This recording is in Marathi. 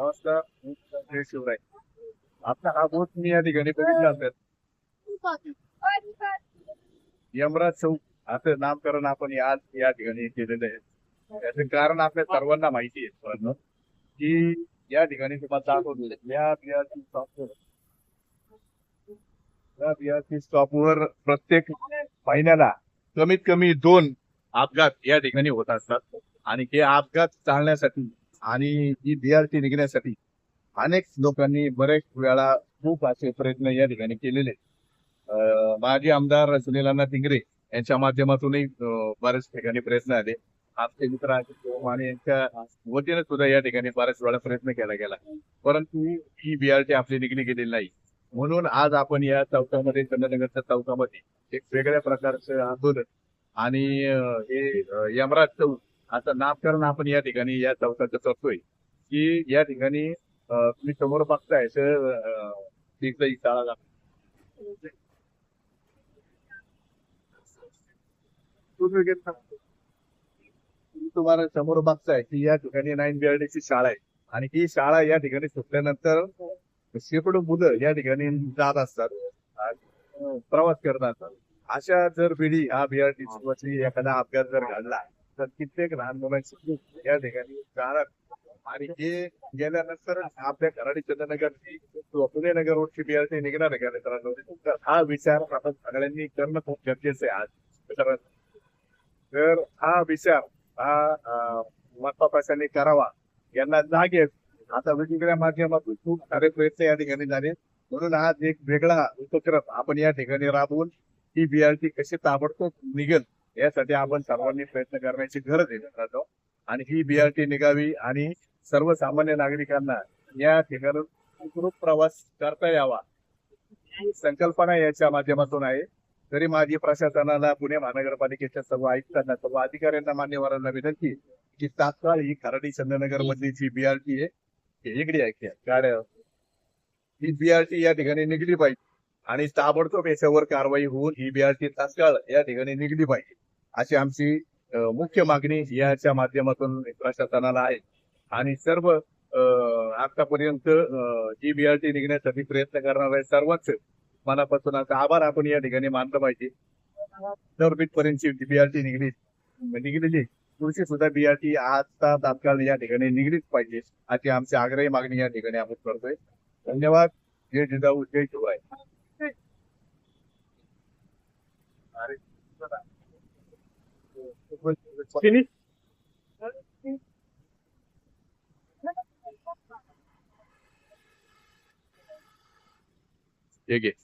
नमस्कार जय शिवराय. आता हा बोट मी या ठिकाणी बघितला असेल. यमराज चौक असं नामकरण आपण आज या ठिकाणी केलेलं आहे. याचं कारण आपल्या सर्वांना माहिती आहे पण की या ठिकाणी तुम्हाला दाखवतो. या बिहारची स्टॉपवर या बिहारची स्टॉपवर प्रत्येक महिन्याला कमीत कमी दोन अपघात या ठिकाणी होत असतात. आणि हे अपघात टाळण्यासाठी आणि ही बिआरटी निघण्यासाठी अनेक लोकांनी बरेच वेळा खूप असे प्रयत्न या ठिकाणी केलेले. अं, माजी आमदार सुनील अण्णा यांच्या माध्यमातूनही बऱ्याच ठिकाणी प्रयत्न आले. आमचे मित्र अजित आणि यांच्या वतीने सुद्धा या ठिकाणी बऱ्याच वेळा प्रयत्न केला गेला. परंतु ही बीआरटी आपली निघणी गेलेली नाही. म्हणून आज आपण या चौकामध्ये चंद्रनगरच्या चौकामध्ये एक वेगळ्या प्रकारचं आंदोलन आणि हे यमराज चौक असं नामकरण आपण या ठिकाणी या चौकाचं करतोय की या ठिकाणी तुम्ही समोर बघताय तर तिथं ही शाळा तुम्ही तुम्हाला समोर बघताय की या ठिकाणी नाईन बीआरडीची शाळा आहे. आणि ही शाळा या ठिकाणी सुटल्यानंतर शेकडो मुलं या ठिकाणी जात असतात प्रवास करत असतात. अशा जर पिढी हा बिआरटी एखादा अपघात जर घडला तर कित्येक लहान मुलांची या ठिकाणी कारण आणि हे गेल्यानंतर आपल्या कराडी चंद्रनगर पुणे नगर रोडची बिआरटी निघणार आहे मित्रांनो? तर हा विचार आपण सगळ्यांनी करणं खूप गरजेचं आहे आज. मित्रांनो तर हा विचार हा अं, करावा. यांना जागेल आता वेगवेगळ्या माध्यमातून खूप सारे प्रयत्न या ठिकाणी झाले. म्हणून आज एक वेगळा उपक्रम आपण या ठिकाणी राबवून ही बीआरटी कशी ताबडतोब निघेल यासाठी आपण सर्वांनी प्रयत्न करण्याची गरज आहे मित्रांनो. आणि ही बीआरटी निघावी आणि सर्वसामान्य नागरिकांना या ठिकाणून सुखरूप प्रवास करता यावा. ही संकल्पना याच्या माध्यमातून आहे. तरी माझी प्रशासनाला पुणे महानगरपालिकेच्या सर्व आयुक्तांना सर्व अधिकाऱ्यांना मान्यवरांना विनंती की तात्काळ ही खराडी चंद्रनगर मधली जी बीआरटी आहे इकडे आहे गाड्या ही बीआरटी या ठिकाणी निघली पाहिजे. आणि ताबडतोब याच्यावर कारवाई होऊन ही बीआरटी तात्काळ या ठिकाणी निघली पाहिजे. अशी आमची मुख्य मागणी याच्या माध्यमातून प्रशासनाला आहे. आणि सर्व अं, आतापर्यंत बी आर टी निघण्यासाठी प्रयत्न करणार आहे सर्वच मनापासून आता आभार आपण या ठिकाणी मानलं पाहिजे. तर पर्यंतची टी निघली निघलेली पुढची सुद्धा बी आर टी आता तात्काळ या ठिकाणी निघलीच पाहिजे अशी आमची आग्रही मागणी या ठिकाणी आपण करतोय. धन्यवाद. जय जिजाऊ जय शिवाय. will finish. Okay.